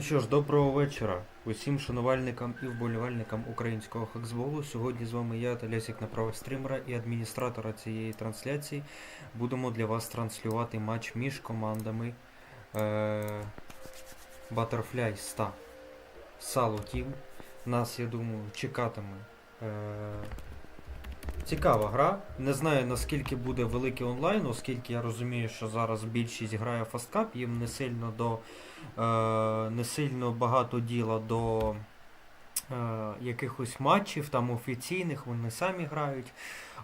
Ну що ж, доброго вечора усім шанувальникам і вболівальникам українського хаксболу. Сьогодні з вами я, Талясік на правах стрімера і адміністратора цієї трансляції. Будемо для вас транслювати матч між командами е- Butterfly 100 Salo Team. Нас, я думаю, чекатиме е- цікава гра. Не знаю наскільки буде великий онлайн, оскільки я розумію, що зараз більшість грає фасткап, їм не сильно до не сильно багато діла до е, якихось матчів там офіційних, вони самі грають.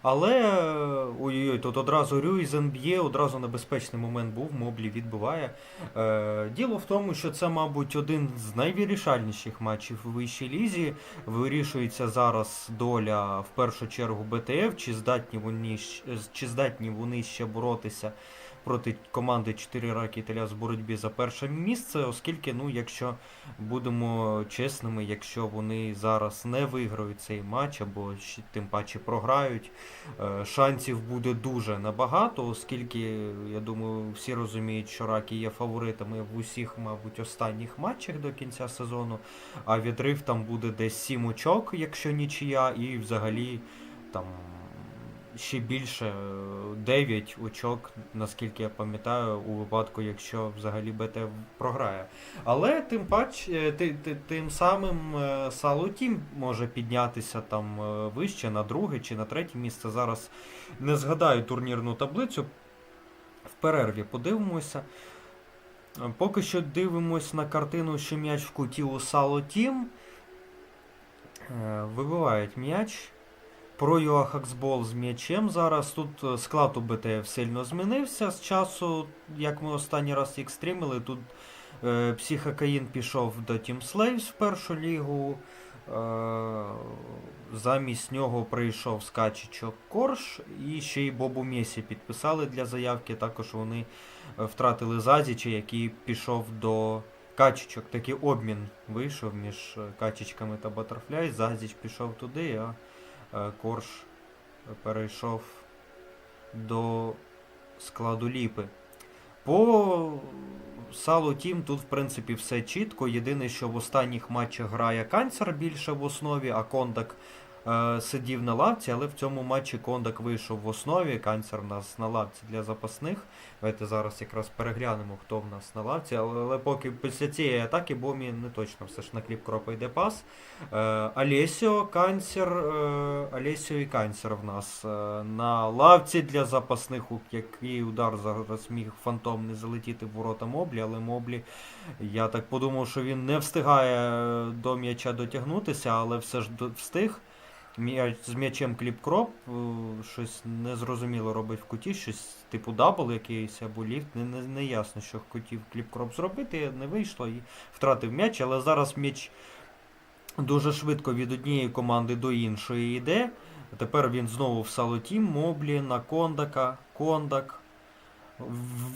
Але е, ой-ой, тут одразу Рюйзен б'є, одразу небезпечний момент був, Моблі відбиває. Е, діло в тому, що це, мабуть, один з найвирішальніших матчів у вищій лізі. Вирішується зараз доля в першу чергу БТФ, чи здатні вони, чи здатні вони ще боротися проти команди 4 раки Італія з боротьбі за перше місце, оскільки, ну, якщо будемо чесними, якщо вони зараз не виграють цей матч або тим паче програють, е, шансів буде дуже набагато, оскільки, я думаю, всі розуміють, що раки є фаворитами в усіх, мабуть, останніх матчах до кінця сезону, а відрив там буде десь 7 очок, якщо нічия, і взагалі там ще більше 9 очок, наскільки я пам'ятаю, у випадку, якщо взагалі БТ програє. Але тим пач, е, ти- ти- тим самим е, Сало Тім може піднятися там е, вище на друге чи на третє місце. Зараз не згадаю турнірну таблицю. В перерві подивимося. Е, Поки що дивимось на картину, що м'яч в куті у Сало Тім. Е, Вибивають м'яч. Про Юахаксбол з м'ячем зараз. Тут е, склад у БТФ сильно змінився з часу, як ми останній раз їх стрімили. Тут е, Психокаїн пішов до Team Slaves в першу лігу. Е, замість нього прийшов Скачичок Корж і ще й Бобу Месі підписали для заявки. Також вони е, втратили Зазіча, який пішов до Качечок. Такий обмін вийшов між е, качечками та Батерфляй. Зазіч пішов туди, а Корж перейшов до складу ліпи. По Салу Тім тут, в принципі, все чітко. Єдине, що в останніх матчах грає Канцер більше в основі, а Кондак е, сидів на лавці, але в цьому матчі Кондак вийшов в основі. Канцер в нас на лавці для запасних. Давайте зараз якраз переглянемо, хто в нас на лавці. Але, але поки після цієї атаки Бомі не точно все ж на кліп кропа йде пас. Е, Алесіо, Канцер, е, Алесіо і Канцер в нас е, на лавці для запасних, який удар зараз міг фантом не залетіти в ворота Моблі, але Моблі, я так подумав, що він не встигає до м'яча дотягнутися, але все ж встиг. З м'ячем кліп-кроп, е, щось незрозуміло робить в куті, щось типу дабл якийсь або ліфт. Не, не, не ясно, що хотів кліп-кроп зробити, не вийшло і втратив м'яч, але зараз м'яч дуже швидко від однієї команди до іншої йде. Тепер він знову в салоті, Моблі на Кондака, Кондак.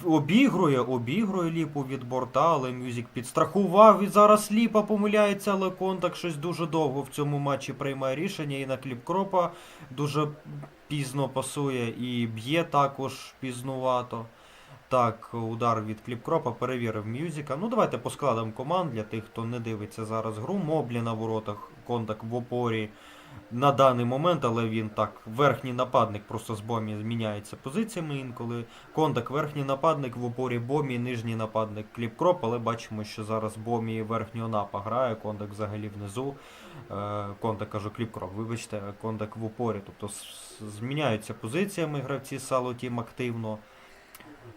Обігрує, обігрує ліпу від борта, але Мюзік підстрахував і зараз ліпа помиляється, але Кондак щось дуже довго в цьому матчі приймає рішення і на кліп кропа дуже пізно пасує і б'є також пізнувато. Так, удар від кліпкропа перевірив Мюзіка. Ну давайте по складам команд для тих, хто не дивиться зараз гру. Моблі на воротах, Кондак в опорі на даний момент, але він так, верхній нападник просто з Бомі зміняється позиціями інколи. Кондак верхній нападник в опорі Бомі, нижній нападник Кліпкроп, але бачимо, що зараз Бомі верхнього напа грає, Кондак взагалі внизу. Е, Кондак кажу Кліпкроп, вибачте, Кондак в опорі. Тобто зміняються позиціями гравці Сало Тім активно.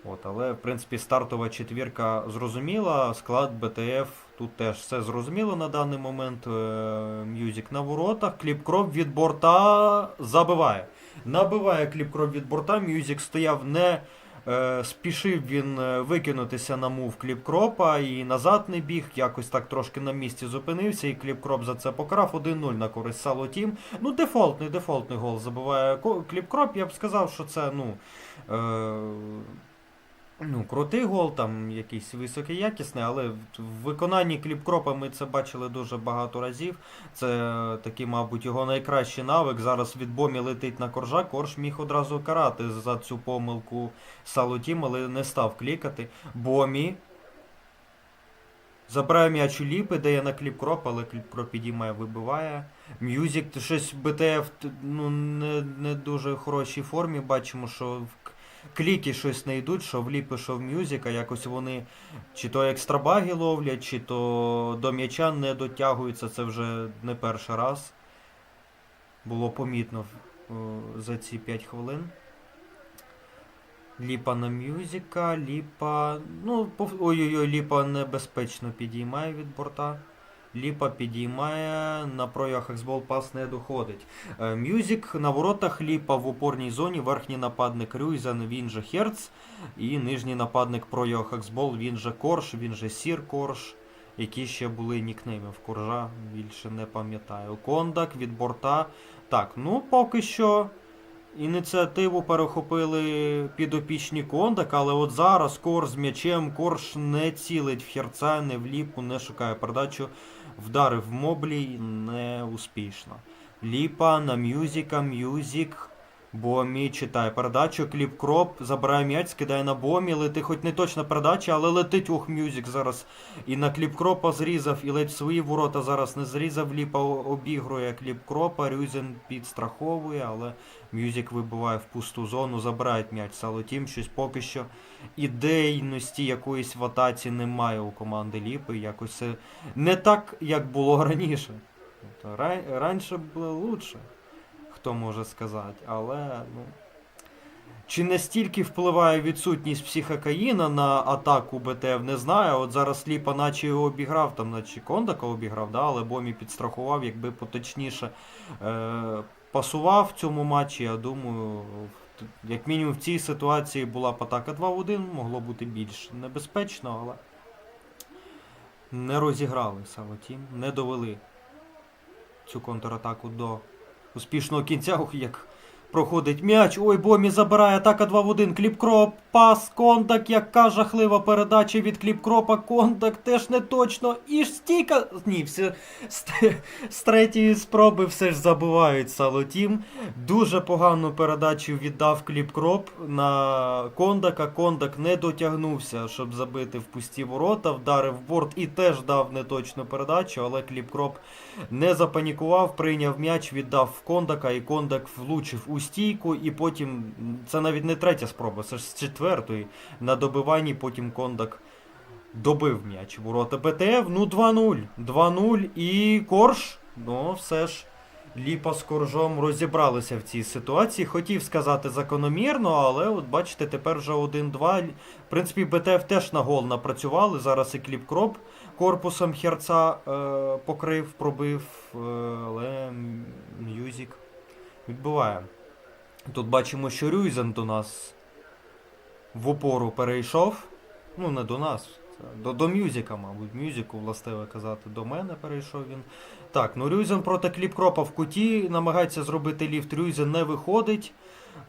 От, але, в принципі, стартова четвірка зрозуміла, склад БТФ тут теж все зрозуміло на даний момент. Е, М'юзік на воротах, кліпкроп від борта забиває. Набиває кліпкроп від борта, М'юзік стояв не е, спішив він е, викинутися на мув кліпкропа і назад не біг, якось так трошки на місці зупинився, і кліпкроп за це покарав 1-0 на користь Сало Тім. Ну, дефолтний, дефолтний гол забиває кліпкроп. Я б сказав, що це, ну. Е, Ну, крутий гол, там якийсь високоякісний, але в виконанні кліпкропа ми це бачили дуже багато разів. Це е, такий, мабуть, його найкращий навик. Зараз від Бомі летить на коржа. Корж міг одразу карати за цю помилку Салутім, але не став клікати. Бомі Забирає м'яч у ліпи, дає на кліп-кроп, але кліп-кроп підіймає, вибиває. Мюзик, то щось БТФ ну, не, не дуже хорошій формі. Бачимо, що в кліки щось не йдуть, що в ліпи, що в мюзика. Якось вони чи то екстрабаги ловлять, чи то до м'яча не дотягуються. Це вже не перший раз. Було помітно е, за ці 5 хвилин. Ліпа на мюзика, ліпа. Ну, ой-ой-ой, ліпа небезпечно підіймає від борта. Ліпа підіймає, на проях ексбол пас не доходить. Е, Мюзик на воротах ліпа в опорній зоні, верхній нападник Рюйзен, він же Херц, і нижній нападник проях ексбол, він же Корж, він же Сір Корж, які ще були нікнейми в Коржа, більше не пам'ятаю. Кондак від борта. Так, ну поки що Ініціативу перехопили підопічні Кондак, але от зараз Кор з м'ячем, Корж не цілить в херца, не в ліпу, не шукає передачу. Вдарив моблі не успішно. Ліпа на мюзіка, мюзік. Бомі читає передачу, кліп кроп, забирає м'яч, скидає на бомі, летить хоч не точна передача, але летить ох мюзик зараз. І на кліп кропа зрізав, і ледь свої ворота зараз не зрізав. Ліпа обігрує кліп кропа, Рюзен підстраховує, але Мюзик вибиває в пусту зону, забирають м'яч Салотім. Щось поки що ідейності якоїсь в атаці немає у команди Ліпи. Якось це не так, як було раніше. Ра- раніше було лучше, хто може сказати, але ну. Чи настільки впливає відсутність психокаїна на атаку БТФ, не знаю. От зараз Ліпа наче його обіграв, там наче Кондака обіграв, да, але Бомі підстрахував, якби поточніше е, пасував в цьому матчі, я думаю, як мінімум в цій ситуації була б атака 2 в 1, могло бути більш небезпечно, але не розіграли Савотім, не довели цю контратаку до успішного кінця, як проходить м'яч. Ой, Бомі забирає атака 2 в 1. Кліпкроп, пас, контак, яка жахлива передача від Кліпкропа. Контак теж не точно. І ж стійка. Ні, все, з, з третьої спроби все ж забувають Салотім. Дуже погану передачу віддав Кліпкроп на Кондака. Кондак не дотягнувся, щоб забити в пусті ворота. Вдарив борт і теж дав неточну передачу, але Кліпкроп не запанікував, прийняв м'яч, віддав в Кондака, і Кондак влучив у стійку, і потім це навіть не третя спроба, це ж з четвертої. На добиванні потім Кондак добив м'яч. Ворота БТФ, ну 2-0. 2-0 і Корж, ну все ж. Ліпа з Коржом розібралися в цій ситуації. Хотів сказати закономірно, але от бачите, тепер вже 1-2. В принципі, БТФ теж на гол напрацювали. Зараз і Кліп Кроп корпусом Херца е, покрив, пробив, е, але М'юзік відбиває. Тут бачимо, що Рюйзен до нас в опору перейшов. Ну, не до нас. До, до Мюзіка, мабуть. Мюзіку, властиво казати, до мене перейшов він. Так, ну Рюйзен проти Кліпкропа в куті. Намагається зробити ліфт. Рюйзен не виходить.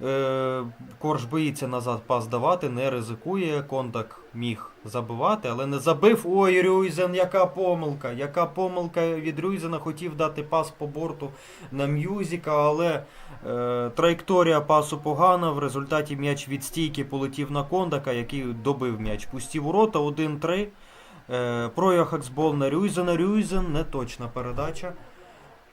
Е, Корж боїться назад пас давати, не ризикує. Контак міг забивати, але не забив. Ой, Рюйзен, яка помилка! Яка помилка від Рюйзена хотів дати пас по борту на М'юзіка, але е, траєкторія пасу погана. В результаті м'яч від стійки полетів на Кондака, який добив м'яч. Пусті ворота 1-3. Е, прояг Ексбол на Рюйзена. Рюйзен, неточна передача.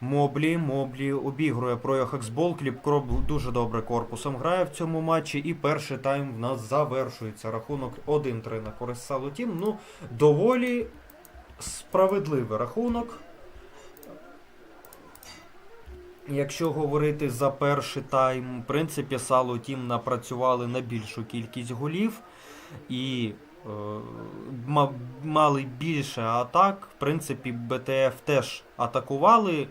Моблі, Моблі обігрує прояг Ексбол. Кліпкроп дуже добре корпусом грає в цьому матчі. І перший тайм в нас завершується. Рахунок 1-3 на користь Салутім. Ну, доволі справедливий рахунок. Якщо говорити за перший тайм, в принципі, Сало Тім напрацювали на більшу кількість голів і е, мали більше атак. В принципі, БТФ теж атакували,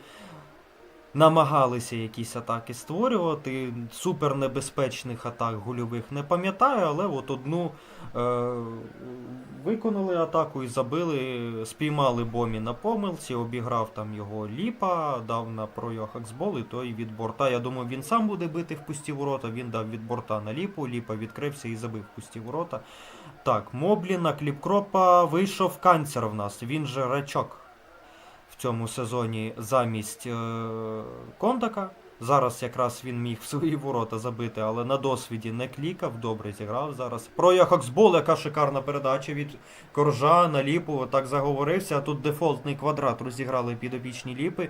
намагалися якісь атаки створювати. Супер небезпечних атак гольових не пам'ятаю, але от одну е, виконали атаку і забили, спіймали Бомі на помилці, обіграв там його Ліпа, дав на пройох Аксбол, і той від борта. Я думаю, він сам буде бити в пусті ворота. Він дав від борта на Ліпу, Ліпа відкрився і забив в пусті ворота. Так, Моблі на Кліпкропа вийшов канцер в нас. Він же рачок цьому сезоні замість е, Кондака. Зараз якраз він міг в свої ворота забити, але на досвіді не клікав, добре зіграв зараз. Про Хаксбол, яка шикарна передача від Коржа на ліпу, так заговорився. А тут дефолтний квадрат розіграли підопічні ліпи.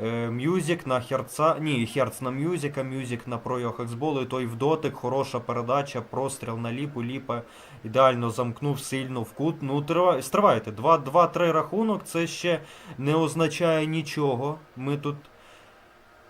Е, Мюзик на Херца. Ні, Херц на Мюзика, Мюзик на Про Хаксбол, і той в дотик, хороша передача, простріл на ліпу, ліпа ідеально замкнув сильно в кут. Ну, трива- стривайте, 2-3 рахунок, це ще не означає нічого. Ми тут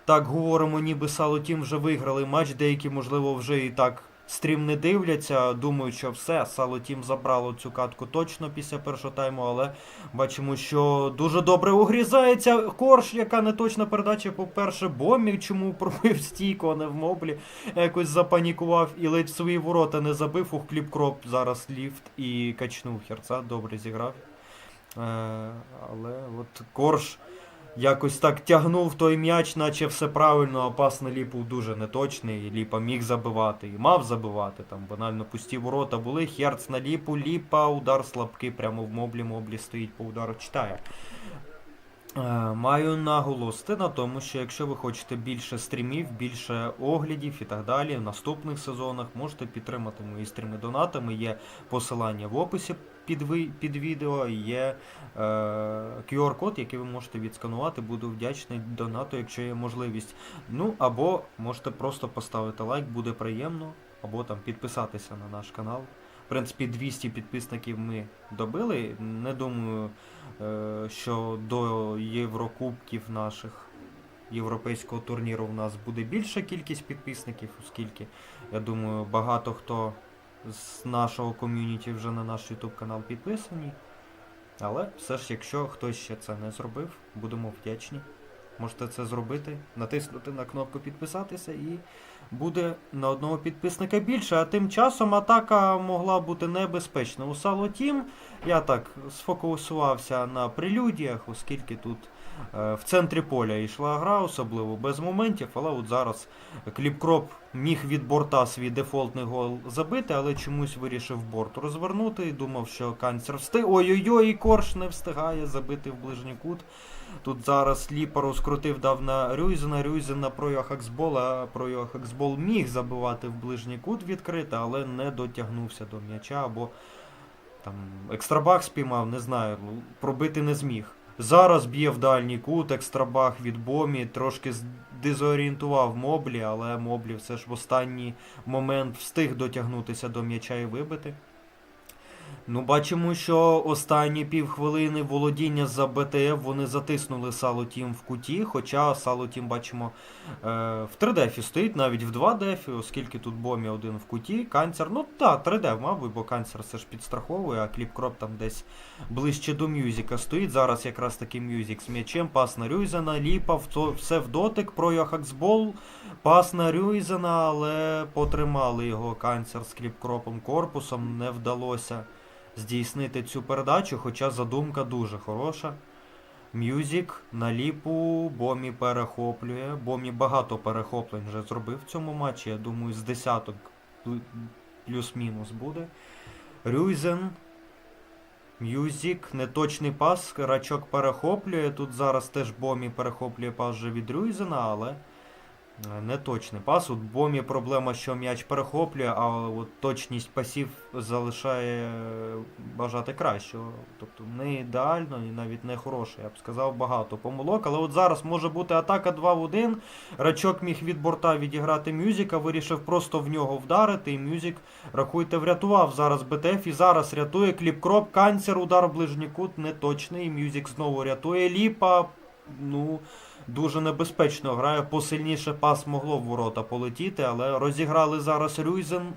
так говоримо, ніби Салотім вже виграли матч, деякі, можливо, вже і так стрім не дивляться, думають, що все, Салотім забрало цю катку точно після першого тайму, але бачимо, що дуже добре угрізається корж, яка не точна передача, по-перше, Бомі, чому пробив стійку, а не в моблі, якось запанікував і ледь свої ворота не забив, ух, кліп-кроп зараз ліфт і качнув Херца, добре зіграв. Е, але от корж якось так тягнув той м'яч, наче все правильно, а пас на ліпу дуже неточний. Ліпа міг забивати і мав забивати. Там банально пусті ворота були. Херц на ліпу, ліпа, удар слабкий прямо в моблі, моблі стоїть по удару, читає. Е, Маю наголосити на тому, що якщо ви хочете більше стрімів, більше оглядів і так далі, в наступних сезонах можете підтримати мої стріми донатами. Є посилання в описі під, під відео, є е, QR-код, який ви можете відсканувати. Буду вдячний донату, якщо є можливість. Ну або можете просто поставити лайк, буде приємно, або там підписатися на наш канал. Принципі, 200 підписників ми добили. Не думаю, е, що до Єврокубків наших європейського турніру в нас буде більша кількість підписників, оскільки я думаю, багато хто з нашого ком'юніті вже на наш YouTube канал підписані. Але все ж, якщо хтось ще це не зробив, будемо вдячні. Можете це зробити, натиснути на кнопку підписатися і буде на одного підписника більше. А тим часом атака могла бути небезпечна. У Сало Тім я так сфокусувався на прелюдіях, оскільки тут в центрі поля йшла гра, особливо без моментів, але от зараз Кліпкроп міг від борта свій дефолтний гол забити, але чомусь вирішив борт розвернути і думав, що канцер встиг. Ой-ой-ой, корж не встигає забити в ближній кут. Тут зараз Ліпа розкрутив, дав на Рюйзена, Рюйзен на Пройохаксбол, а Пройохаксбол міг забивати в ближній кут відкрито, але не дотягнувся до м'яча, або там екстрабах спіймав, не знаю, пробити не зміг. Зараз б'є в дальній кут, екстрабах від Бомі, трошки дезорієнтував Моблі, але Моблі все ж в останній момент встиг дотягнутися до м'яча і вибити. Ну, бачимо, що останні півхвилини володіння за БТФ вони затиснули Сало Тім в куті, хоча Сало Тім, бачимо, е, в 3 дефі стоїть, навіть в 2 дефі, оскільки тут Бомі один в куті, канцер, ну так, 3 деф, мабуть, бо канцер все ж підстраховує, а кліп-кроп там десь ближче до Мюзіка стоїть. Зараз якраз таки Мюзік з м'ячем, пас на Рюйзена, Ліпа, то- все в дотик, про Йохаксбол, пас на Рюйзена, але потримали його канцер з кліп-кропом корпусом, не вдалося здійснити цю передачу, хоча задумка дуже хороша. Мюзік на ліпу, Бомі перехоплює. Бомі багато перехоплень вже зробив в цьому матчі. Я думаю, з десяток плюс-мінус буде. Рюйзен. Мюзік, неточний пас, рачок перехоплює. Тут зараз теж Бомі перехоплює пас вже від Рюйзена, але неточний пас. От Бомі проблема, що м'яч перехоплює, а от точність пасів залишає е, бажати кращого. Тобто не ідеально і навіть не хороше. Я б сказав, багато помилок. Але от зараз може бути атака 2 в 1. Рачок міг від борта відіграти Мюзіка, вирішив просто в нього вдарити. І Мюзік, рахуйте, врятував зараз БТФ і зараз рятує кліп-кроп, канцер, удар в ближній кут, неточний. Мюзік знову рятує Ліпа. Ну, дуже небезпечно грає. Посильніше пас могло в ворота полетіти, але розіграли зараз Рюйзен.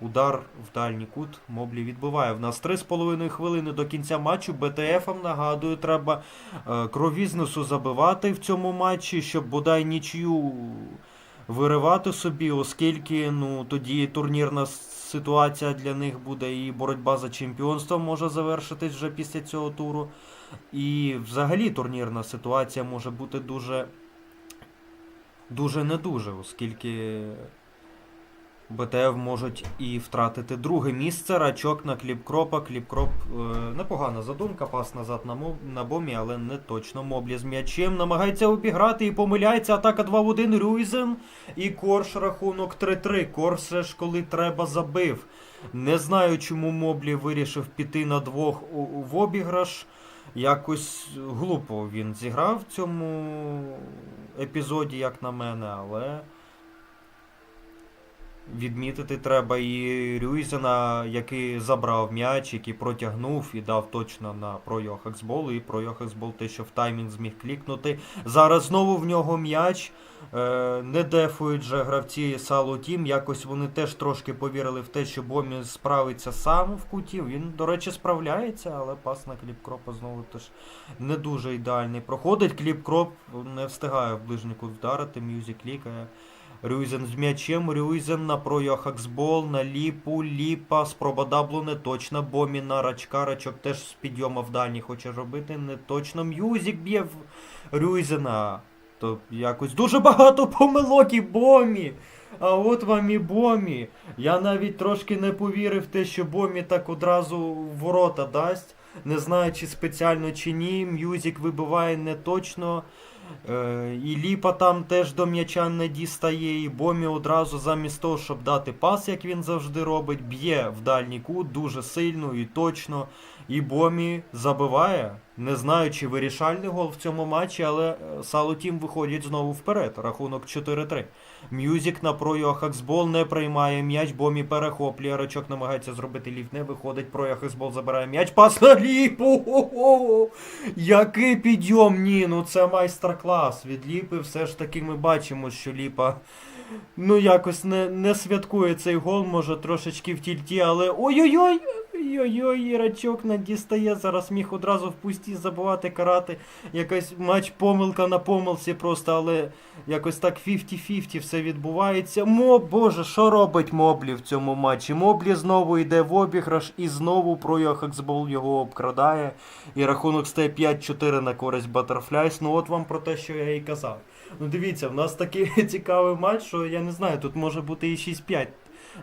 Удар в дальній кут Моблі відбиває. В нас 3,5 хвилини до кінця матчу. БТФам, нагадую, треба е, кровізнесу забивати в цьому матчі, щоб бодай нічию виривати собі, оскільки ну, тоді турнірна ситуація для них буде і боротьба за чемпіонство може завершитись вже після цього туру. І взагалі турнірна ситуація може бути дуже дуже не дуже, оскільки БТФ можуть і втратити друге місце. Рачок на кліпкропа. Кліпкроп е, непогана задумка. Пас назад на, моб, на бомі, але не точно. Моблі з м'ячем намагається обіграти і помиляється. Атака 2 в 1. Рюйзен. І Корж рахунок 3-3. Корж все ж коли треба забив. Не знаю, чому Моблі вирішив піти на двох в обіграш. Якось глупо він зіграв в цьому епізоді, як на мене, але відмітити треба і Рюйзена, який забрав м'яч, який протягнув і дав точно на про Йохаксбол. І про Йохаксбол те, що в таймінг зміг клікнути. Зараз знову в нього м'яч. Е, не дефують же гравці Салу Тім. Якось вони теж трошки повірили в те, що Бомі справиться сам в куті. Він, до речі, справляється, але пас на Кліпкропа знову теж не дуже ідеальний. Проходить Кліпкроп, не встигає в ближній кут вдарити, мюзик лікає. Рюйзен з м'ячем, Рюйзен на Пройохаксбол, на Ліпу, Ліпа, спроба даблу не точно, Бомі на Рачка, Рачок теж з підйома в дальній хоче робити, не точно, М'юзик б'є в Рюйзена. То якось дуже багато помилок і Бомі. А от вам і Бомі. Я навіть трошки не повірив в те, що Бомі так одразу ворота дасть. Не знаю, чи спеціально чи ні. М'юзик вибиває не точно. Е, і Ліпа там теж до м'яча не дістає, і Бомі одразу замість того, щоб дати пас, як він завжди робить, б'є в дальній кут дуже сильно і точно. І Бомі забиває. Не знаю, чи вирішальний гол в цьому матчі, але е, Сало Тім виходять знову вперед. Рахунок 4-3. М'юзик на Пройохаксбол не приймає м'яч, Бомі перехоплює. Рачок намагається зробити ліфт, не виходить. Пройохаксбол забирає м'яч. Пас на ліпу! Хо-хо-хо! Який підйом! Ні, ну це майстер-клас. Від ліпи все ж таки ми бачимо, що ліпа. Ну, якось не, не святкує цей гол, може трошечки в тільті, але. Ой-ой-ой! Ой-ой-ой, Ірачок не дістає, зараз міг одразу в пусті забувати, карати. Якась матч помилка на помилці просто, але якось так 50-50 все відбувається. Мо, боже, що робить Моблі в цьому матчі? Моблі знову йде в обіграш і знову Пройохаксбол його обкрадає. І рахунок стає 5-4 на користь Butterflies. Ну от вам про те, що я і казав. Ну дивіться, в нас такий цікавий матч, що я не знаю, тут може бути і 6-5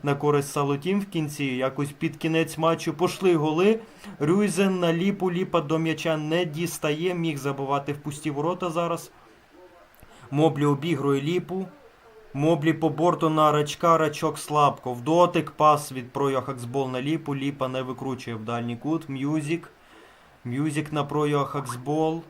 на користь Салотім в кінці. Якось під кінець матчу пошли голи. Рюйзен на ліпу, ліпа до м'яча не дістає, міг забивати в пусті ворота зараз. Моблі обігрує ліпу. Моблі по борту на рачка, рачок слабко. В дотик пас від Пройохаксбол на ліпу. Ліпа не викручує в дальній кут. М'юзік. М'юзік на Пройохаксбол.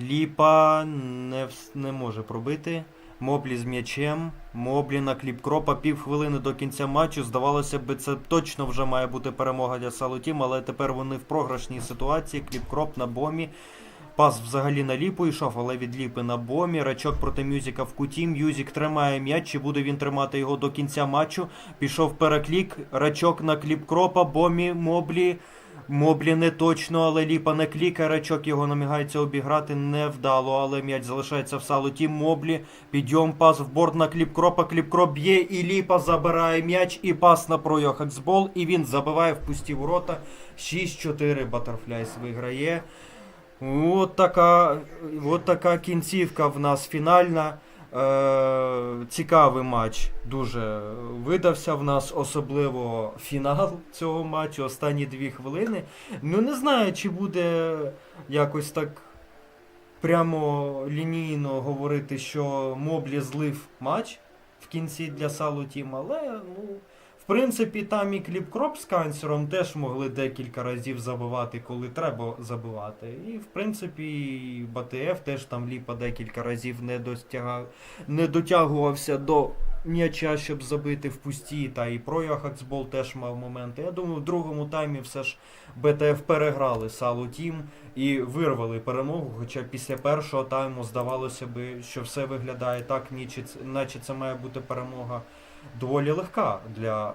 Ліпа не, не може пробити. Моблі з м'ячем. Моблі на кліпкропа. Півхвилини до кінця матчу. Здавалося б, це точно вже має бути перемога для Салутім, але тепер вони в програшній ситуації. Кліпкроп на бомі. Пас взагалі на ліпу йшов, але від ліпи на бомі. Рачок проти Мюзіка в куті. Мюзік тримає м'яч. Чи буде він тримати його до кінця матчу? Пішов переклік. Рачок на кліпкропа. Бомі, моблі. Моблі не точно, але ліпа не клікає. Рачок його намагається обіграти невдало, але м'яч залишається в салоті. Моблі. Підйом пас в борт на кліпкропа. Кліпкроп б'є і ліпа забирає м'яч і пас на пройохаксбол. І він забиває в пусті ворота. 6-4 Батерфляйс виграє. От така, от така кінцівка в нас фінальна. Е, цікавий матч дуже видався в нас, особливо фінал цього матчу, останні дві хвилини. Ну не знаю, чи буде якось так прямо лінійно говорити, що Моблі злив матч в кінці для Салу Тім, але ну. В принципі, там і Кліпкроп з канцером теж могли декілька разів забивати, коли треба забивати. І в принципі, БТФ теж там ліпа декілька разів не, достягав, не дотягувався до м'яча, щоб забити в пусті. Та і Пройохаксбол теж мав моменти. Я думаю, в другому таймі все ж БТФ переграли Салу Тім і вирвали перемогу. Хоча після першого тайму здавалося би, що все виглядає так, наче це має бути перемога доволі легка для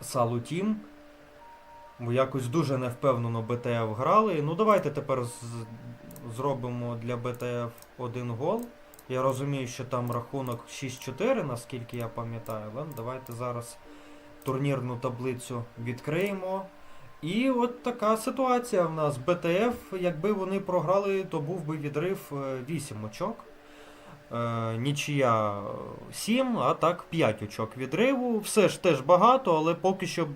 Салу Тім. Якось дуже невпевнено БТФ грали. Ну давайте тепер зробимо для БТФ один гол. Я розумію, що там рахунок 6-4, наскільки я пам'ятаю, але давайте зараз турнірну таблицю відкриємо. І от така ситуація в нас. БТФ, якби вони програли, то був би відрив 8 очок. Е, нічия 7, а так 5 очок відриву. Все ж теж багато, але поки що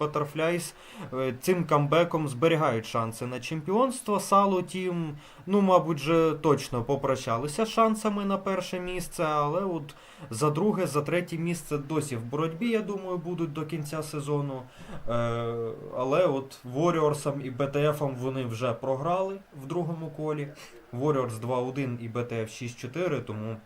е, цим камбеком зберігають шанси на чемпіонство. Сало тім, ну, мабуть, же точно попрощалися шансами на перше місце, але от за друге, за третє місце досі в боротьбі, я думаю, будуть до кінця сезону. Е, але от Warriors і BTF вони вже програли в другому колі. Warriors 2-1 і BTF 6-4, тому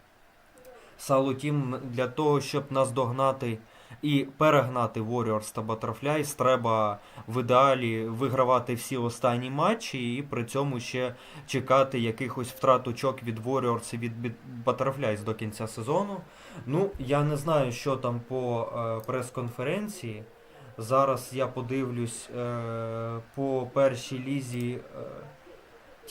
Сало Тім для того, щоб нас догнати і перегнати Warriors та Butterflies, треба в ідеалі вигравати всі останні матчі і при цьому ще чекати якихось втрат очок від Warriors і від Butterflies до кінця сезону. Ну, я не знаю, що там по е, прес-конференції. Зараз я подивлюсь е, по першій лізі е,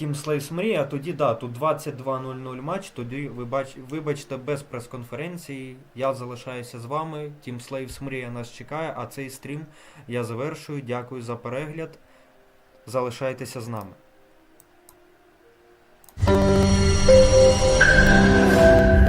Team Slaves Мрія, тоді да, тут 22.00 матч, тоді вибач, вибачте, без прес-конференції. Я залишаюся з вами. Team Slaves Мрія нас чекає, а цей стрім я завершую. Дякую за перегляд. Залишайтеся з нами.